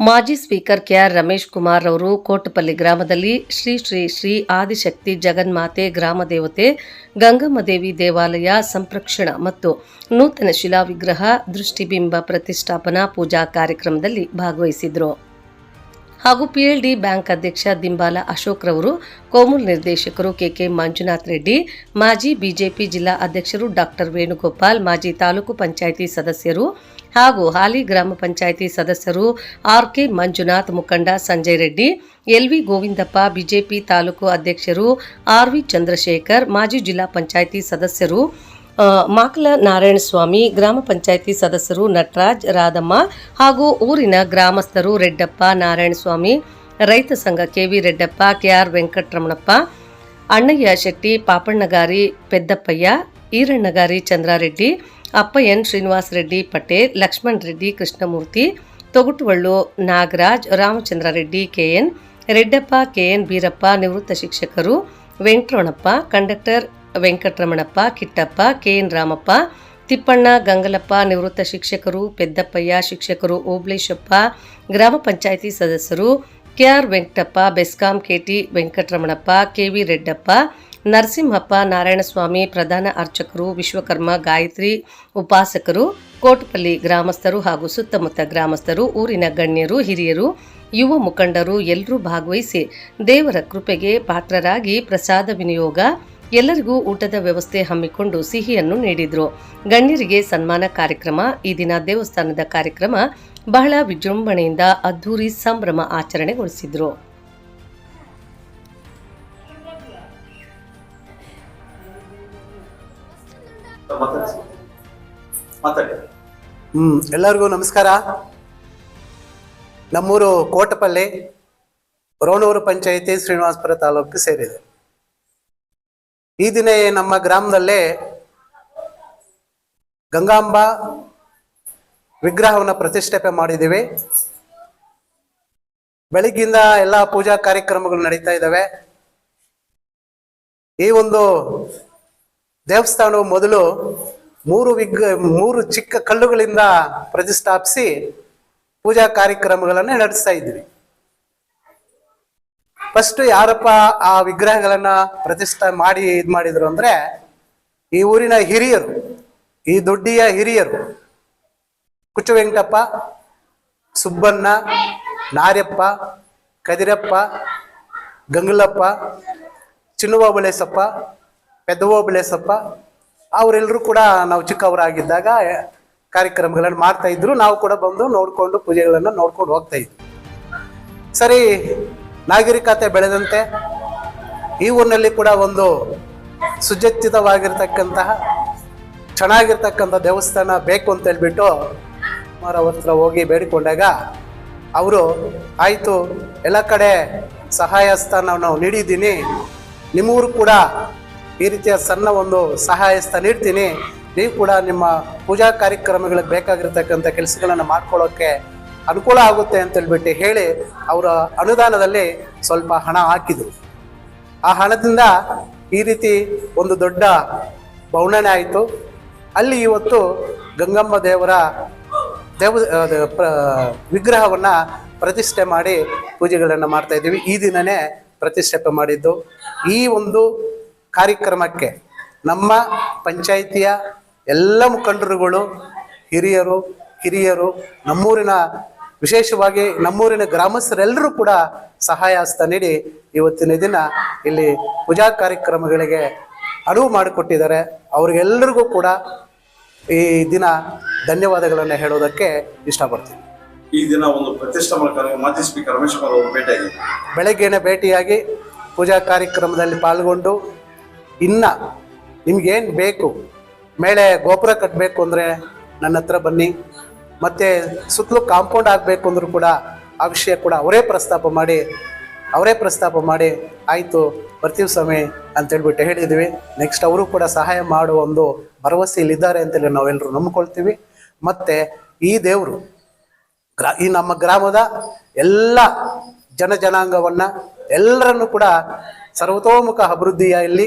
ಮಾಜಿ speaker K R Ramesh Kumar ಅವರು ಕೋಟಪಲ್ಲಿ ಗ್ರಾಮದಲ್ಲಿ ಶ್ರೀ ಶ್ರೀ ಶ್ರೀ ಆದಿಶಕ್ತಿ ಜಗನ್ಮಾತೆ ಗ್ರಾಮ ದೇವತೆ ಗಂಗಮ್ಮ ದೇವಿ ದೇವಾಲಯ ಸಂಪ್ರಕ್ಷಣ ಮತ್ತು ನೂತನ ಶಿಲಾ ವಿಗ್ರಹ ದೃಷ್ಟಿಬಿಂಬ ಪ್ರತಿಷ್ಠಾಪನಾ ಪೂಜಾ ಕಾರ್ಯಕ್ರಮದಲ್ಲಿ ಭಾಗವಹಿಸಿದರು. ಹಾಗೂ ಪಿಎಲ್ಡಿ ಬ್ಯಾಂಕ್ ಅಧ್ಯಕ್ಷ ದಿಂಬಾಲ ಅಶೋಕ್ ರವರು, ಕೋಮುಲ್ ನಿರ್ದೇಶಕರು ಕೆಕೆ ಮಂಜುನಾಥ್ ರೆಡ್ಡಿ, ಮಾಜಿ ಬಿಜೆಪಿ ಜಿಲ್ಲಾ ಅಧ್ಯಕ್ಷರು ಡಾಕ್ಟರ್ ವೇಣುಗೋಪಾಲ್, ಮಾಜಿ ತಾಲೂಕು ಪಂಚಾಯಿತಿ ಸದಸ್ಯರು ಹಾಗೂ ಹಾಲಿ ಗ್ರಾಮ ಪಂಚಾಯಿತಿ ಸದಸ್ಯರು ಆರ್ಕೆ ಮಂಜುನಾಥ್ ಮುಖಂಡ ಸಂಜಯ್ ರೆಡ್ಡಿ, ಎಲ್ವಿ ಗೋವಿಂದಪ್ಪ, ಬಿಜೆಪಿ ತಾಲೂಕು ಅಧ್ಯಕ್ಷರು ಆರ್ವಿ ಚಂದ್ರಶೇಖರ್, ಮಾಜಿ ಜಿಲ್ಲಾ ಪಂಚಾಯಿತಿ ಸದಸ್ಯರು ಮಾಕ್ಲ ನಾರಾಯಣ ಸ್ವಾಮಿ ಗ್ರಾಮ ಪಂಚಾಯಿತಿ ಸದಸ್ಯರು ನಟರಾಜ್ ರಾಧಮ್ಮ ಹಾಗೂ ಊರಿನ ಗ್ರಾಮಸ್ಥರು ರೆಡ್ಡಪ್ಪ ನಾರಾಯಣಸ್ವಾಮಿ, ರೈತ ಸಂಘ K V Reddappa, KR Venkataramanappa, Annaiah Shetty, Papannagari, Peddappaiah, Erannagari Chandrareddy Appayyan Srinivas Reddy Patel, Lakshman Reddy, Krishnamurthy, Thogutuvallu Nagaraj, Ramachandra Reddy KN Reddappa KN Beerappa, ನಿವೃತ್ತ ಶಿಕ್ಷಕರು ವೆಂಕಟರಮಣಪ್ಪ, ಕಂಡಕ್ಟರ್ ವೆಂಕಟರಮಣಪ್ಪ, ಕಿಟ್ಟಪ್ಪ ಕೆಎನ್ ರಾಮಪ್ಪ, ತಿಪ್ಪಣ್ಣ ಗಂಗಲಪ್ಪ, ನಿವೃತ್ತ ಶಿಕ್ಷಕರು ಪೆದ್ದಪ್ಪಯ್ಯ, ಶಿಕ್ಷಕರು ಓಬ್ಳೇಶಪ್ಪ, ಗ್ರಾಮ ಪಂಚಾಯಿತಿ ಸದಸ್ಯರು KR Venkatappa, BESCOM KT Venkataramanappa KV Reddappa Narasimhappa Narayanaswamy ಪ್ರಧಾನ ಅರ್ಚಕರು, ವಿಶ್ವಕರ್ಮ, ಗಾಯತ್ರಿ ಉಪಾಸಕರು, ಕೋಟಪಲ್ಲಿ ಗ್ರಾಮಸ್ಥರು ಹಾಗೂ ಸುತ್ತಮುತ್ತ ಗ್ರಾಮಸ್ಥರು, ಊರಿನ ಗಣ್ಯರು, ಹಿರಿಯರು, ಯುವ ಮುಖಂಡರು ಎಲ್ಲರೂ ಭಾಗವಹಿಸಿ ದೇವರ ಕೃಪೆಗೆ ಪಾತ್ರರಾಗಿ ಪ್ರಸಾದ ವಿನಿಯೋಗ, ಎಲ್ಲರಿಗೂ ಊಟದ ವ್ಯವಸ್ಥೆ ಹಮ್ಮಿಕೊಂಡು ಸಿಹಿಯನ್ನು ನೀಡಿದರು. ಗಣ್ಯರಿಗೆ ಸನ್ಮಾನ ಕಾರ್ಯಕ್ರಮ, ಈ ದಿನ ದೇವಸ್ಥಾನದ ಕಾರ್ಯಕ್ರಮ ಬಹಳ ವಿಜೃಂಭಣೆಯಿಂದ ಅದ್ಧೂರಿ ಸಂಭ್ರಮ ಆಚರಣೆಗೊಳಿಸಿದ್ರು. ಹ್ಮ್, ಎಲ್ಲರಿಗೂ ನಮಸ್ಕಾರ. ನಮ್ಮೂರು ಕೋಟಪಲ್ಲಿ ರೋಣೂರು ಪಂಚಾಯಿತಿ ಶ್ರೀನಿವಾಸಪುರ ತಾಲೂಕು ಸೇರಿದೆ. ಈ ದಿನ ನಮ್ಮ ಗ್ರಾಮದಲ್ಲೇ ಗಂಗಾಂಬ ವಿಗ್ರಹವನ್ನು ಪ್ರತಿಷ್ಠಾಪನೆ ಮಾಡಿದ್ದೀವಿ. ಬೆಳಗ್ಗಿಂದ ಎಲ್ಲ ಪೂಜಾ ಕಾರ್ಯಕ್ರಮಗಳು ನಡೀತಾ ಇದ್ದಾವೆ. ಈ ಒಂದು ದೇವಸ್ಥಾನವು ಮೊದಲು ಮೂರು ವಿಗ್, ಮೂರು ಚಿಕ್ಕ ಕಲ್ಲುಗಳಿಂದ ಪ್ರತಿಷ್ಠಾಪಿಸಿ ಪೂಜಾ ಕಾರ್ಯಕ್ರಮಗಳನ್ನು ನಡೆಸ್ತಾ ಇದ್ವಿ. ಫಸ್ಟ್ ಯಾರಪ್ಪ ಆ ವಿಗ್ರಹಗಳನ್ನ ಪ್ರತಿಷ್ಠಾ ಮಾಡಿ ಇದ್ ಮಾಡಿದ್ರು ಅಂದ್ರೆ ಈ ಊರಿನ ಹಿರಿಯರು, ಈ ದೊಡ್ಡಿಯ ಹಿರಿಯರು ಕುಚ್ಚು ವೆಂಕಟಪ್ಪ ಸುಬ್ಬಣ್ಣ, ನಾರ್ಯಪ್ಪ, ಕದಿರಪ್ಪ, ಗಂಗಲಪ್ಪ ಚಿನ್ನುವ ಬಳೆಸಪ್ಪ ಪೆದ್ದವ ಬೆಳೆಸಪ್ಪ. ಅವರೆಲ್ಲರೂ ಕೂಡ ನಾವು ಚಿಕ್ಕವರಾಗಿದ್ದಾಗ ಕಾರ್ಯಕ್ರಮಗಳನ್ನು ಮಾಡ್ತಾ ಇದ್ರು. ನಾವು ಕೂಡ ಬಂದು ನೋಡಿಕೊಂಡು ಪೂಜೆಗಳನ್ನು ನೋಡ್ಕೊಂಡು ಹೋಗ್ತಾ ಇದ್ವಿ. ಸರಿ ನಾಗರಿಕತೆ ಬೆಳೆದಂತೆ ಈ ಊರಿನಲ್ಲಿ ಕೂಡ ಒಂದು ಸುಜ್ಜಿತವಾಗಿರ್ತಕ್ಕಂತಹ ಚೆನ್ನಾಗಿರ್ತಕ್ಕಂಥ ದೇವಸ್ಥಾನ ಬೇಕು ಅಂತ ಹೇಳ್ಬಿಟ್ಟು ಅವರ ಹತ್ರ ಹೋಗಿ ಬೇಡಿಕೊಂಡಾಗ ಅವರು, ಆಯಿತು, ಎಲ್ಲ ಕಡೆ ಸಹಾಯ ಸ್ಥಾನ ನಾವು ನೀಡಿದ್ದೀನಿ. ನಿಮ್ಮೂರು ಕೂಡ ಈ ರೀತಿಯ ಸಣ್ಣ ಒಂದು ಸಹಾಯ ನೀಡ್ತೀನಿ. ನೀವು ಕೂಡ ನಿಮ್ಮ ಪೂಜಾ ಕಾರ್ಯಕ್ರಮಗಳಿಗೆ ಬೇಕಾಗಿರ್ತಕ್ಕಂಥ ಕೆಲಸಗಳನ್ನು ಮಾಡ್ಕೊಳ್ಳೋಕ್ಕೆ ಅನುಕೂಲ ಆಗುತ್ತೆ ಅಂತ ಹೇಳ್ಬಿಟ್ಟು ಹೇಳಿ ಅವರ ಅನುದಾನದಲ್ಲಿ ಸ್ವಲ್ಪ ಹಣ ಹಾಕಿದರು. ಆ ಹಣದಿಂದ ಈ ರೀತಿ ಒಂದು ದೊಡ್ಡ ಬೌಣನೆ ಆಯಿತು. ಅಲ್ಲಿ ಇವತ್ತು ಗಂಗಮ್ಮ ದೇವರ ದೇವ ಪ್ರ, ವಿಗ್ರಹವನ್ನು ಪ್ರತಿಷ್ಠೆ ಮಾಡಿ ಪೂಜೆಗಳನ್ನು ಮಾಡ್ತಾ ಇದ್ದೀವಿ. ಈ ದಿನನೇ ಪ್ರತಿಷ್ಠಾಪನೆ ಮಾಡಿದ್ದು. ಈ ಒಂದು ಕಾರ್ಯಕ್ರಮಕ್ಕೆ ನಮ್ಮ ಪಂಚಾಯಿತಿಯ ಎಲ್ಲ ಮುಖಂಡರುಗಳು ಹಿರಿಯರು ಕಿರಿಯರು ನಮ್ಮೂರಿನ ವಿಶೇಷವಾಗಿ ನಮ್ಮೂರಿನ ಗ್ರಾಮಸ್ಥರೆಲ್ಲರೂ ಕೂಡ ಸಹಾಯ ಹಸ್ತ ನೀಡಿ ಇವತ್ತಿನ ದಿನ ಇಲ್ಲಿ ಪೂಜಾ ಕಾರ್ಯಕ್ರಮಗಳಿಗೆ ಅನುವು ಮಾಡಿಕೊಟ್ಟಿದ್ದಾರೆ. ಅವ್ರಿಗೆಲ್ಲರಿಗೂ ಕೂಡ ಈ ದಿನ ಧನ್ಯವಾದಗಳನ್ನು ಹೇಳೋದಕ್ಕೆ ಇಷ್ಟಪಡ್ತೀನಿ. ಈ ದಿನ ಒಂದು ಪ್ರತಿಷ್ಠಾಪನಾ ಮಾಜಿ ಸ್ಪೀಕರ್ ರಮೇಶ್ ಕುಮಾರ್ ಅವರು ಭೇಟಿಯಾಗಿ. ಬೆಳಗ್ಗೆನೆ ಭೇಟಿಯಾಗಿ ಪೂಜಾ ಕಾರ್ಯಕ್ರಮದಲ್ಲಿ ಪಾಲ್ಗೊಂಡು ಇನ್ನ ನಿಮ್ಗೇನು ಬೇಕು? ಮೇಲೆ ಗೋಪುರ ಕಟ್ಟಬೇಕು ಅಂದರೆ ನನ್ನ ಹತ್ರ ಬನ್ನಿ. ಮತ್ತು ಸುತ್ತಲೂ ಕಾಂಪೌಂಡ್ ಆಗಬೇಕು ಅಂದರೂ ಕೂಡ ಆ ವಿಷಯ ಕೂಡ ಅವರೇ ಪ್ರಸ್ತಾಪ ಮಾಡಿ, ಅವರೇ ಪ್ರಸ್ತಾಪ ಮಾಡಿ ಆಯಿತು, ಬರ್ತೀವಿ ಸ್ವಾಮಿ ಅಂತೇಳ್ಬಿಟ್ಟು ಹೇಳಿದ್ವಿ. ನೆಕ್ಸ್ಟ್ ಅವರು ಕೂಡ ಸಹಾಯ ಮಾಡುವ ಒಂದು ಭರವಸೆ ಇಲ್ಲಿದ್ದಾರೆ ಅಂತೇಳಿ ನಾವೆಲ್ಲರೂ ನಂಬ್ಕೊಳ್ತೀವಿ. ಮತ್ತು ಈ ದೇವರು ಈ ನಮ್ಮ ಗ್ರಾಮದ ಎಲ್ಲ ಜನ ಜನಾಂಗವನ್ನು ಎಲ್ಲರನ್ನು ಕೂಡ ಸರ್ವತೋಮುಖ ಅಭಿವೃದ್ಧಿಯ ಇಲ್ಲಿ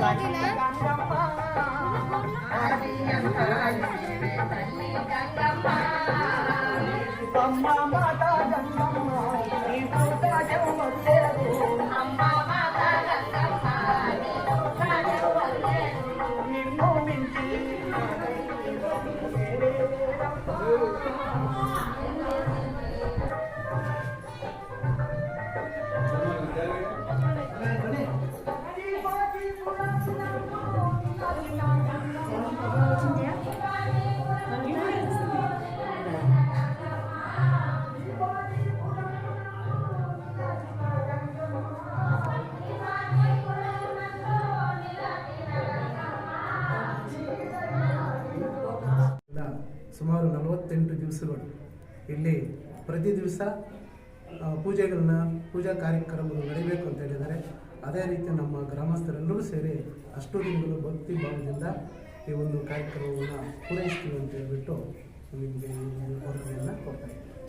గంగమ్మ. ನಲವತ್ತೆಂಟು ದಿವಸಗಳು. ಇಲ್ಲಿ ಪ್ರತಿ ದಿವಸ ಪೂಜೆಗಳನ್ನ ಪೂಜಾ ಕಾರ್ಯಕ್ರಮಗಳು ನಡೀಬೇಕು ಅಂತ ಹೇಳಿದ್ದಾರೆ. ಅದೇ ರೀತಿ ನಮ್ಮ ಗ್ರಾಮಸ್ಥರೆಲ್ಲರೂ ಸೇರಿ ಅಷ್ಟು ದಿನಗಳು ಭಕ್ತಿ ಭಾವದಿಂದ ಈ ಒಂದು ಕಾರ್ಯಕ್ರಮವನ್ನು ಪೂರೈಸ್ತೀವಿ ಅಂತ ಹೇಳ್ಬಿಟ್ಟು ನಿಮಗೆ ವರದಿಯನ್ನು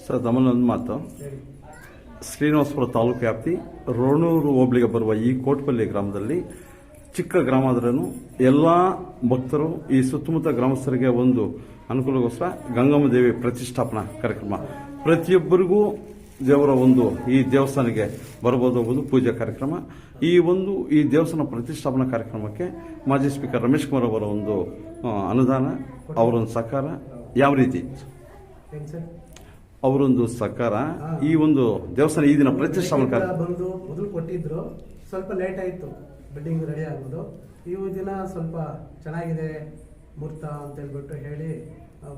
ಸರ್ ಒಂದು ಮಾತು. ಹೇಳಿ. ಶ್ರೀನಿವಾಸಪುರ ತಾಲೂಕು ವ್ಯಾಪ್ತಿ ರೋಣೂರು ಹೋಬಳಿಗೆ ಬರುವ ಈ ಕೋಟ್ಪಲ್ಲಿ ಗ್ರಾಮದಲ್ಲಿ ಚಿಕ್ಕ ಗ್ರಾಮ ಆದ್ರೂ ಎಲ್ಲ ಭಕ್ತರು ಈ ಸುತ್ತಮುತ್ತ ಗ್ರಾಮಸ್ಥರಿಗೆ ಒಂದು ಅನುಕೂಲಗೋಸ್ಕರ ಗಂಗಮ್ಮ ದೇವಿ ಪ್ರತಿಷ್ಠಾಪನಾ ಕಾರ್ಯಕ್ರಮ. ಪ್ರತಿಯೊಬ್ಬರಿಗೂ ದೇವರ ಒಂದು ಈ ದೇವಸ್ಥಾನಕ್ಕೆ ಬರ್ಬೋದು ಒಂದು ಪೂಜಾ ಕಾರ್ಯಕ್ರಮ. ಈ ಒಂದು ಈ ದೇವಸ್ಥಾನ ಪ್ರತಿಷ್ಠಾಪನಾ ಕಾರ್ಯಕ್ರಮಕ್ಕೆ ಮಾಜಿ ಸ್ಪೀಕರ್ ರಮೇಶ್ ಕುಮಾರ್ ಅವರ ಒಂದು ಅನುದಾನ ಅವರೊಂದು ಸಹಕಾರ ಯಾವ ರೀತಿ? ಅವರೊಂದು ಸಹಕಾರ ಈ ಒಂದು ದೇವಸ್ಥಾನ ಈ ದಿನ ಪ್ರತಿಷ್ಠಾಪನಾ ಬಂದು ಮೊದಲು ಕೊಟ್ಟಿದ್ರು ಸ್ವಲ್ಪ ಲೇಟ್ ಆಯಿತು ಬಿಲ್ಡಿಂಗ್ ರೆಡಿ ಆಗೋದು ಈ ದಿನ ಸ್ವಲ್ಪ ಚೆನ್ನಾಗಿದೆ ಮುಹೂರ್ತ ಅಂತ ಹೇಳ್ಬಿಟ್ಟು ಹೇಳಿ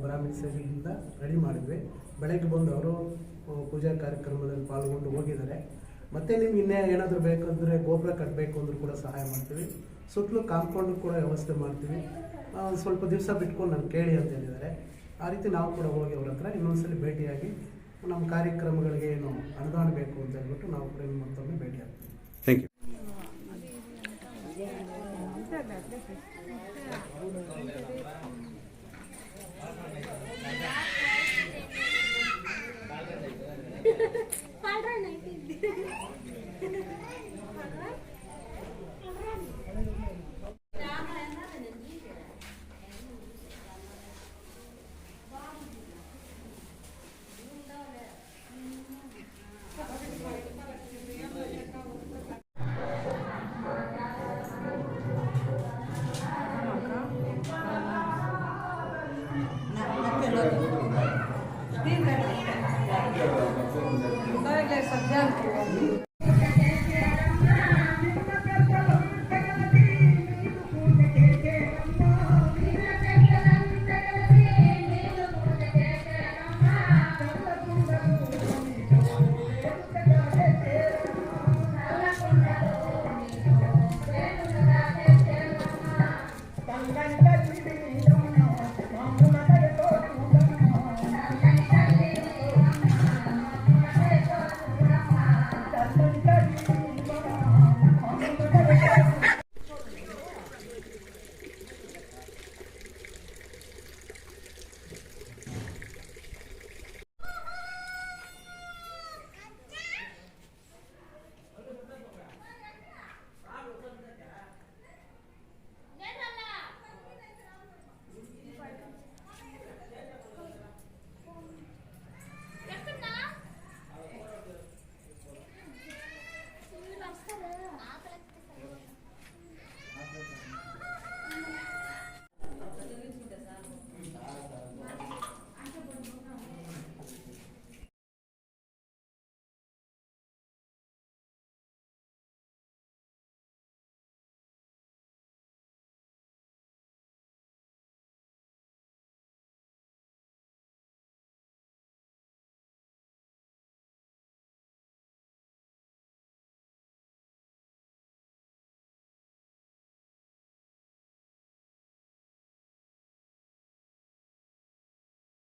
ಬ್ರಾಹ್ಮಣ ಸೇವೆಯಿಂದ ರೆಡಿ ಮಾಡಿದ್ವಿ. ಬೆಳಗ್ಗೆ ಬಂದು ಅವರು ಪೂಜಾ ಕಾರ್ಯಕ್ರಮದಲ್ಲಿ ಪಾಲ್ಗೊಂಡು ಹೋಗಿದ್ದಾರೆ. ಮತ್ತೆ ನಿಮ್ಗೆ ಇನ್ನೇ ಏನಾದರೂ ಬೇಕಂದರೆ ಗೋಪುರ ಕಟ್ಟಬೇಕು ಅಂದ್ರೂ ಕೂಡ ಸಹಾಯ ಮಾಡ್ತೀವಿ. ಸುತ್ತಲೂ ಕಾಂಪೌಂಡ್ ಕೂಡ ವ್ಯವಸ್ಥೆ ಮಾಡ್ತೀವಿ. ಸ್ವಲ್ಪ ದಿವಸ ಬಿಟ್ಕೊಂಡು ನಾನು ಕೇಳಿ ಅಂತ ಹೇಳಿದ್ದಾರೆ. ಆ ರೀತಿ ನಾವು ಕೂಡ ಹೋಗಿ ಅವ್ರ ಹತ್ರ ಇನ್ನೊಂದ್ಸಲಿ ಭೇಟಿಯಾಗಿ, ನಮ್ಮ ಕಾರ್ಯಕ್ರಮಗಳಿಗೆ ಏನು ಅನುದಾನ ಬೇಕು ಅಂತ ಹೇಳ್ಬಿಟ್ಟು ನಾವು ಕೂಡ ಮತ್ತೊಮ್ಮೆ ಭೇಟಿ las veces.